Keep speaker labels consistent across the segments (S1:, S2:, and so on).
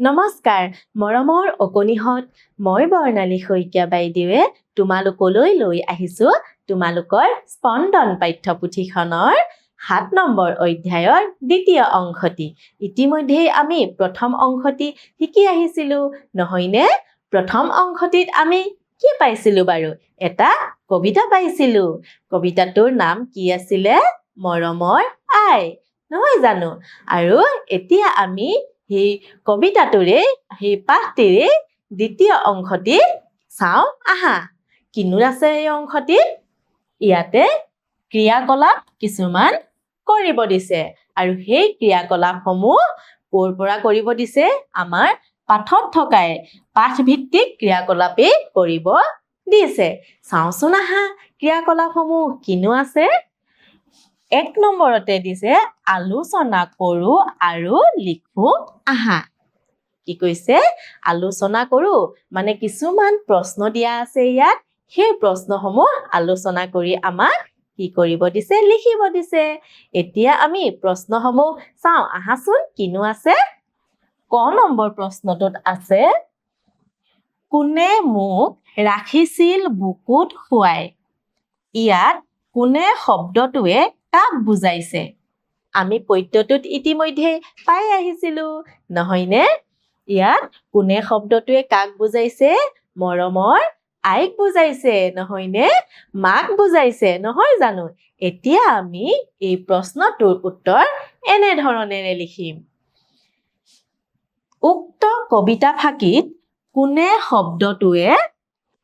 S1: নমস্কাৰ মৰমৰ অকণিহঁত মই বৰ্ণালী শইকীয়া বাইদেৱে তোমালোকলৈ লৈ আহিছোঁ তোমালোকৰ স্পন্দন পাঠ্যপুথিখনৰ সাত নম্বৰ অধ্যায়ৰ দ্বিতীয় অংশটি। ইতিমধ্যেই আমি প্ৰথম অংশটি শিকি আহিছিলোঁ নহয়নে? প্ৰথম অংশটিত আমি কি পাইছিলোঁ বাৰু? এটা কবিতা পাইছিলোঁ। কবিতাটোৰ নাম কি আছিলে? মৰমৰ আই। নহয় জানো? আৰু এতিয়া আমি সেই কবিতাটোৰে, সেই পাঠটিৰে দ্বিতীয় অংশটি চাওঁ। আহা কিনো আছে এই অংশটিত ইয়াতে ক্ৰিয়াকলাপ কিছুমান কৰিব দিছে আৰু সেই ক্ৰিয়াকলাপসমূহ ক'ৰ পৰা কৰিব দিছে? আমাৰ পাঠত থকাই পাঠভিত্তিক ক্ৰিয়াকলাপেই কৰিব দিছে। চাওঁচোন আহা, ক্ৰিয়াকলাপসমূহ কিনো আছে? এক নম্বৰতে দিছে আলোচনা কৰোঁ আৰু লিখোঁ আহা। কি কৈছে? আলোচনা কৰোঁ মানে কিছুমান প্ৰশ্ন দিয়া আছে ইয়াত। সেই প্ৰশ্নসমূহ আলোচনা কৰি আমাক কি কৰিব দিছে? লিখিব দিছে। এতিয়া আমি প্ৰশ্নসমূহ চাওঁ। আহাচোন কিনো আছে? ক নম্বৰ প্ৰশ্নটোত আছে কোনে মোক ৰাখিছিল বুকুত শুৱাই? ইয়াত কোনে শব্দটোৱে কাক বুজাইছে। আমি পদ্যটোত ইতিমধ্যে পাই আহিছিলোঁ নহয়নে? ইয়াত কোনে শব্দটোৱে কাক বুজাইছে? মৰমৰ আইক বুজাইছে নহয়নে? মাক বুজাইছে নহয় জানো? এতিয়া আমি এই প্ৰশ্নটোৰ উত্তৰ এনেধৰণেৰে লিখিম। উক্ত কবিতা ফাঁকিত কোনে শব্দটোৱে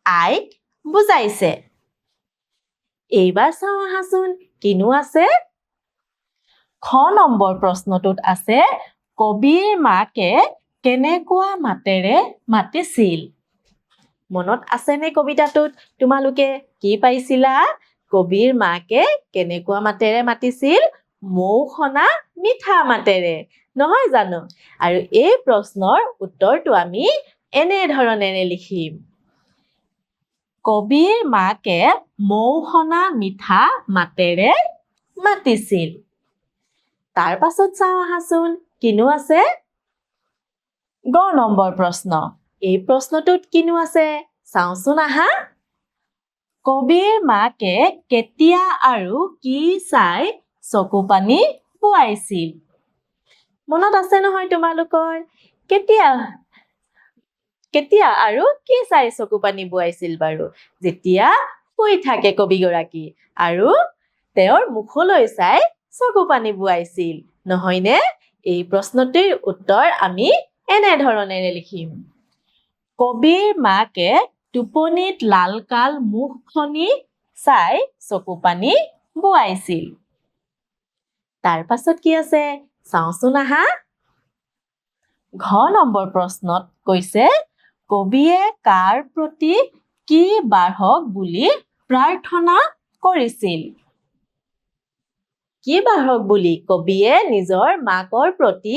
S1: আইক বুজাইছে? এইবাৰ চাওঁ আহাচোন কিনো আছে? খ নম্বৰ প্ৰশ্নটোত আছে কবিৰ মাকে কেনেকুৱা মাতেৰে মাতিছিল? মনত আছেনে কবিতাটোত? তোমালোকে কি পাইছিলা? কবিৰ মাকে কেনেকুৱা মাতেৰে মাতিছিল? মৌ সনা মিঠা মাতেৰে। নহয় জানো? আৰু এই প্ৰশ্নৰ উত্তৰটো আমি এনেধৰণেৰে লিখিম। কবিৰ মাকে মৌ সনা মিঠা মাতেৰে মাতিছিল। তাৰ পাছত চাওঁ আহাচোন কিনো আছে? গ নম্বৰ প্ৰশ্ন। এই প্ৰশ্নটোত কিনো আছে? চাওঁচোন আহা। কবিৰ মাকে কেতিয়া আৰু কি চাই চকু পানী বোৱাইছিল। মনত আছে নহয় তোমালোকৰ? কেতিয়া কেতিয়া আৰু কি চাই চকু পানী বোৱাইছিল বাৰু? যেতিয়া শুই থাকে কবিগৰাকী আৰু তেওঁৰ মুখলৈ চাই চকু পানী বোৱাইছিল। নহয়নে? এই প্ৰশ্নটিৰ উত্তৰ আমি এনেধৰণেৰে লিখিম। কবিৰ মাকে টোপনিত লালকাল মুখখনি চাই চকু পানী বোৱাইছিল। তাৰ পাছত কি আছে? চাওঁচোন আহা। ঘ নম্বৰ প্ৰশ্নত কৈছে কবিয়ে কাৰ প্ৰতি কি বাঢ়ক বুলি প্ৰাৰ্থনা কৰিছিল? কি বাঢ়ক বুলি কবিয়ে নিজৰ মাকৰ প্ৰতি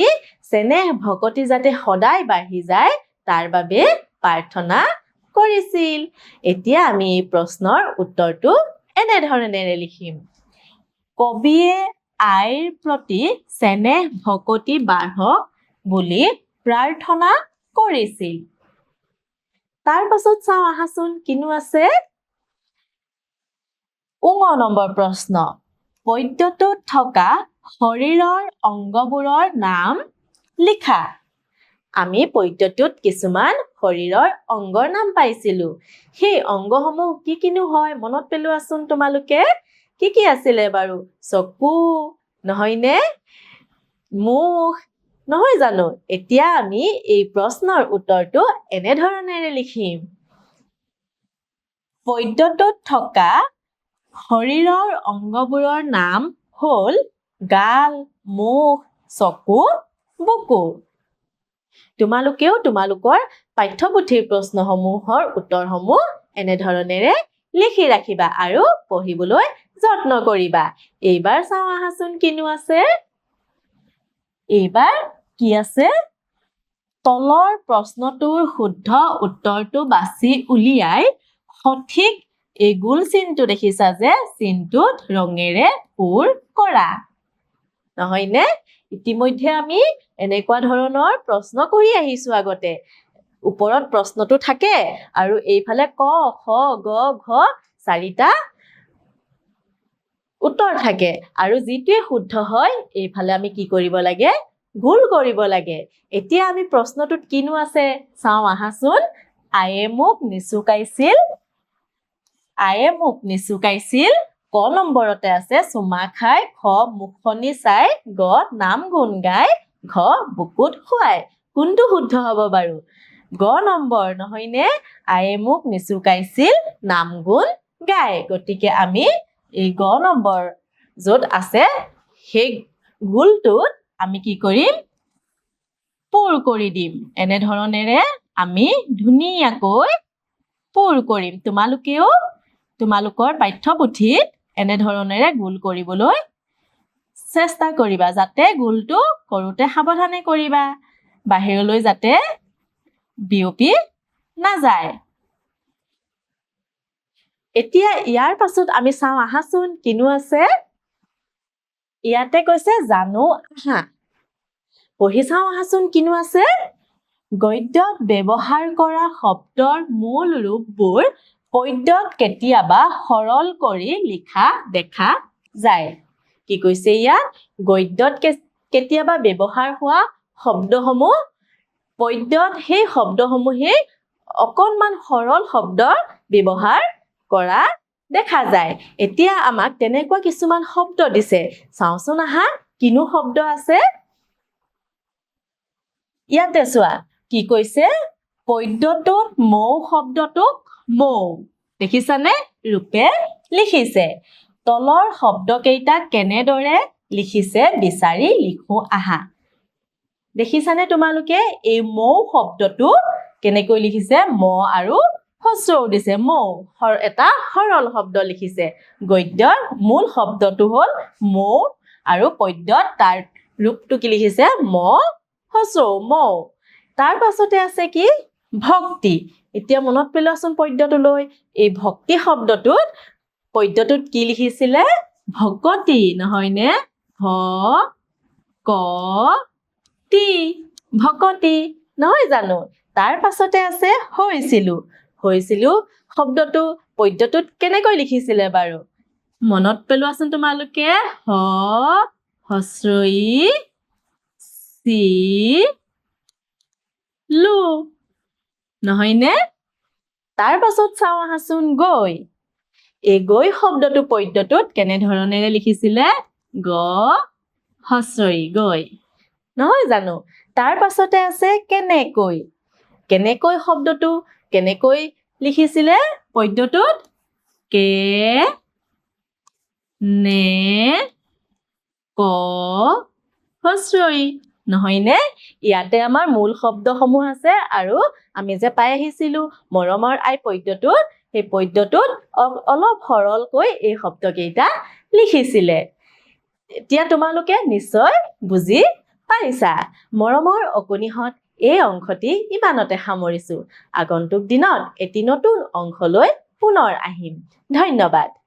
S1: চেনেহ ভকতি যাতে সদায় বাঢ়ি যায় তাৰ বাবে প্ৰাৰ্থনা কৰিছিল। এতিয়া আমি এই প্ৰশ্নৰ উত্তৰটো এনেধৰণেৰে লিখিম। কবিয়ে আইৰ প্ৰতি চেনেহ ভকতি বাঢ়ক বুলি প্ৰাৰ্থনা কৰিছিল। তাৰ পাছত চাওঁ আহাচোন কিনো আছে? উঙ নম্বৰ প্ৰশ্ন। পদ্যটোত থকা শৰীৰৰ অংগবোৰৰ নাম লিখা। আমি পদ্যটোত কিছুমান শৰীৰৰ অংগৰ নাম পাইছিলোঁ। সেই অংগসমূহ কি কিনো হয়? মনত পেলোৱাচোন তোমালোকে। কি কি আছিলে বাৰু? চকু নহয়নে? মুখ নহয় জানো? এতিয়া আমি এই প্ৰশ্নৰ উত্তৰটো এনেধৰণেৰে লিখিম। পদ্যটোত থকা শৰীৰৰ অংগবোৰৰ নাম হ'ল গাল মুখ চকু বুকু তোমালোকেও তোমালোকৰ পাঠ্যপুথিৰ প্ৰশ্নসমূহৰ উত্তৰসমূহ এনেধৰণেৰে লিখি ৰাখিবা আৰু পঢ়িবলৈ যত্ন কৰিবা। এইবাৰ চাওঁ আহাচোন কিনো আছে। এইবাৰ কি আছে? তলৰ প্ৰশ্নটোৰ শুদ্ধ উত্তৰটো বাছি উলিয়াই সঠিক এই গোল চিনটো দেখিছা যে চিনটোত ৰঙেৰে পোৰ কৰা। নহয়নে? ইতিমধ্যে আমি এনেকুৱা ধৰণৰ প্ৰশ্ন কৰি আহিছো আগতে। ওপৰত প্ৰশ্নটো থাকে আৰু এইফালে ক খ গ ঘ চাৰিটা উত্তৰ থাকে। আৰু যিটোৱে শুদ্ধ হয় এইফালে আমি কি কৰিব লাগে? ভুল কৰিব লাগে। এতিয়া আমি প্ৰশ্নটোত কিনো আছে? চাওঁ আহাচোন। আয়ে মোক নিচুকাইছিল। আয়ে মোক নিচুকাইছিল। ক নম্বৰতে আছে? চুমা খাই খ মুখনি চাই গ নাম গুণ গাই ঘ বুকুত শুৱাই। কোনটো শুদ্ধ হ'ব বাৰু? গ নম্বৰ নহয়নে আয়ে মোক নিচুকাইছিল নাম গুণ গাই। গতিকে আমি এই গ নম্বৰ য'ত আছে সেই ভুলটোত আমি কি কৰিম? পূৰ কৰি দিম। এনেধৰণেৰে আমি ধুনীয়াকৈ পূৰ কৰিম। তোমালোকেও তোমালোকৰ পাঠ্যপুথিত এনেধৰণেৰে গোল কৰিবলৈ চেষ্টা কৰিবা, যাতে গোলটো কৰোঁতে সাৱধানে কৰিবা। বাহিৰলৈ যাতে বিয়পি নাযায়। এতিয়া ইয়াৰ পাছত আমি চাওঁ, আহাচোন, কিনো আছে? ইয়াতে কৈছে জানো আহা পঢ়ি চাওঁ আহাচোন কিনো আছে? গদ্যত ব্যৱহাৰ কৰা শব্দৰ মূল ৰূপবোৰ পদ্যত কেতিয়াবা সৰল কৰি লিখা দেখা যায়। কি কৈছে ইয়াত? গদ্যত কেতিয়াবা ব্যৱহাৰ হোৱা শব্দসমূহ পদ্যত সেই শব্দসমূহেই অকণমান সৰল শব্দ ব্যৱহাৰ কৰা দেখা যায়। এতিয়া আমাক তেনেকুৱা কিছুমান শব্দ দিছে। চাওঁচোন আহা কিনো শব্দ আছে? ইয়াতে চোৱা কি কৈছে? পদ্যটোত মৌ শব্দটোক মৌ। দেখিছানে? ৰূপে লিখিছে। তলৰ শব্দকেইটা কেনেদৰে লিখিছে বিচাৰি লিখো আহা। দেখিছানে তোমালোকে? এই মৌ শব্দটো কেনেকৈ লিখিছে? ম আৰু হস্ৰও দিছে মৌ সৰ- এটা সৰল শব্দ লিখিছে। গদ্যৰ মূল শব্দটো হ'ল মৌ আৰু পদ্যত তাৰ ৰূপটো কি লিখিছে? ম হস্ৰও মৌ। তাৰ পাছতে আছে কি? ভক্তি। এতিয়া মনত পেলোৱাচোন পদ্যটোলৈ এই ভক্তি শব্দটোত পদ্যটোত কি লিখিছিলে? ভকতি নহয়নে? ভ ক তি ভকতি নহয় জানো? তাৰ পাছতে আছে হৈছিলো। হৈছিলো। শব্দটো পদ্যটোত কেনেকৈ লিখিছিলে বাৰু? মনত পেলোৱাচোন তোমালোকে। হ হস্ৰই চি লু। নহয়নে? তাৰ পাছত চাওঁ আহাচোন গৈ। এই গৈ শব্দটো পদ্যটোত কেনেধৰণেৰে লিখিছিলে? গ হস্ৰই গৈ। নহয় জানো? তাৰ পাছতে আছে কেনেকৈ? কেনেকৈ শব্দটো কেনেকৈ লিখিছিলে পদ্যটোত? কে নে ক হস্ৰই। নহয়নে? ইয়াতে আমাৰ মূল শব্দসমূহ আছে আৰু আমি যে পাই আহিছিলো মৰমৰ আই পদ্যটোত সেই পদ্যটোত অলপ সৰলকৈ এই শব্দকেইটা লিখিছিলে। এতিয়া তোমালোকে নিশ্চয় বুজি পাৰিছা মৰমৰ অকণিহঁত এই অংশটি ইমানতে সামৰিছোঁ। আগন্তুক দিনত এটি নতুন অংশলৈ পুনৰ আহিম। ধন্যবাদ।